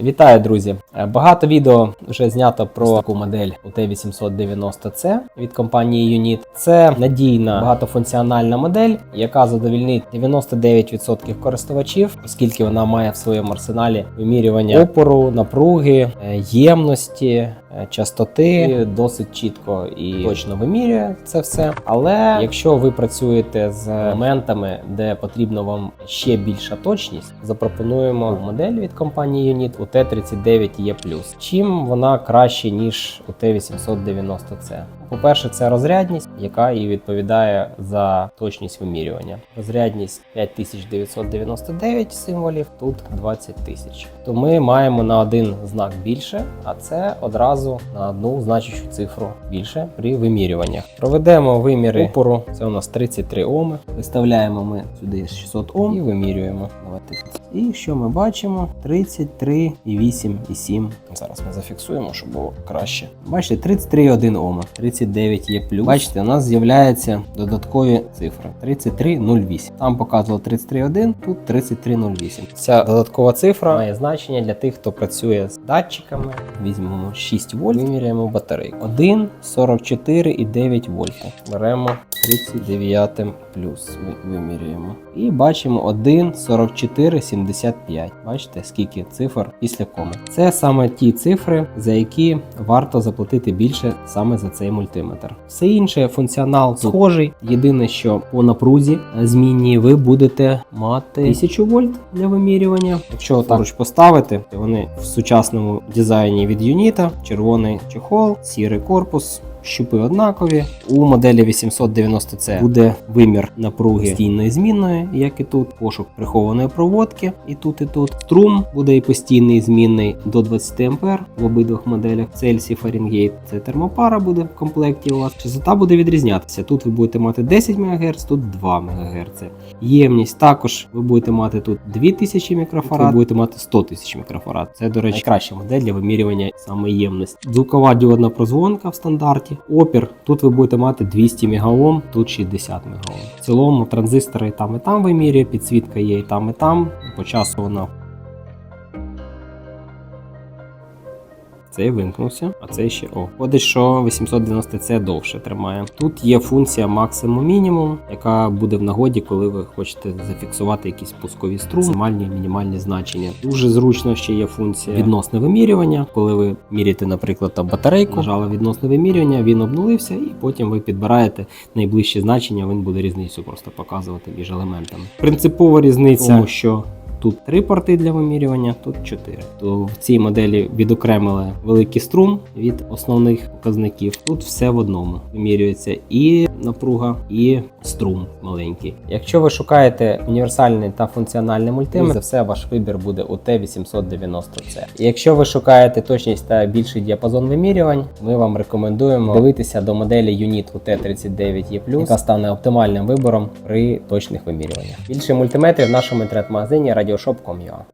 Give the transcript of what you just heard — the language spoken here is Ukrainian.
Вітаю, друзі! Е, Багато відео вже знято про таку модель UT890C від компанії Unit. Це надійна багатофункціональна модель, яка задовільнить 99% користувачів, оскільки вона має в своєму арсеналі вимірювання опору, напруги, е, ємності, е, частоти. Досить чітко і точно вимірює це все. Але якщо ви працюєте з моментами, де потрібно вам ще більша точність, запропонуємо модель від компанії Unit UT39E+. Чим вона краще ніж UT890C? По-перше, це розрядність, яка і відповідає за точність вимірювання. Розрядність 5999 символів, тут 20 тисяч. То ми маємо на один знак більше, а це одразу на одну значущу цифру більше при вимірюваннях. Проведемо виміри опору. Це у нас 33 Оми. Виставляємо ми сюди 600 Ом і вимірюємо. І що ми бачимо? 33,8,7. Зараз ми зафіксуємо, щоб було краще. Бачите, 33,1 Ома, 39 є плюс. Бачите, у нас з'являються додаткові цифри. 33,08. Там показувало 33,1, тут 33,08. Ця додаткова цифра має значення для тих, хто працює з датчиками. Візьмемо 6 вольт, виміряємо батарейку. 1, 44,9 вольта. Беремо 39 плюс. ви- Вимірюємо. І бачимо 1, 44,75. Бачите, скільки цифр після коми. Це саме ті цифри, за які варто заплатити більше саме за цей мультиметр. Все інше функціонал схожий. Єдине, що по напрузі змінні змінній ви будете мати 1000 вольт для вимірювання. Якщо поруч поставити, вони в сучасному дизайні від Юніта, червоний чехол, сірий корпус. Щупи однакові. У моделі 890C буде вимір напруги постійної змінної, як і тут, пошук прихованої проводки, і тут, і тут. Струм буде і постійний змінний до 20 А в обидвох моделях. Цельсій, Фаренгейт. Це термопара буде в комплекті у вас. Частота буде відрізнятися. Тут ви будете мати 10 МГц, тут 2 МГц. Ємність також ви будете мати тут 2000 мікрофарад, ви будете мати 100 тисяч мікрофарад. Це, до речі, найкраща модель для вимірювання саме ємності. Звукова діодна прозвонка в стандарті. Опір тут ви будете мати 200 МГОм, тут 60 мегаом. В цілому транзистори і там і там вимірює, підсвітка є і там, і там. По часу вона. Цей вимкнувся, а цей ще о. Ходить, що 890C довше тримає. Тут є функція максимум-мінімум, яка буде в нагоді, коли ви хочете зафіксувати якісь пускові струми, максимальні мінімальні значення. Дуже зручно ще є функція відносне вимірювання. Коли ви міряєте, наприклад, там батарейку, нажали відносне вимірювання, він обнулився, і потім ви підбираєте найближче значення. Він буде різницю просто показувати між елементами. Принципова різниця, тому що Тут три порти для вимірювання, тут чотири. То в цій моделі відокремили великий струм від основних показників. Тут все в одному вимірюється і напруга, і струм маленький. Якщо ви шукаєте універсальний та функціональний мультиметр, за все ваш вибір буде UT890C. Якщо ви шукаєте точність та більший діапазон вимірювань, ми вам рекомендуємо дивитися до моделі Unit UT39E+, яка стане оптимальним вибором при точних вимірюваннях. Більше мультиметрів в нашому інтернет-магазині radioshop.com.ua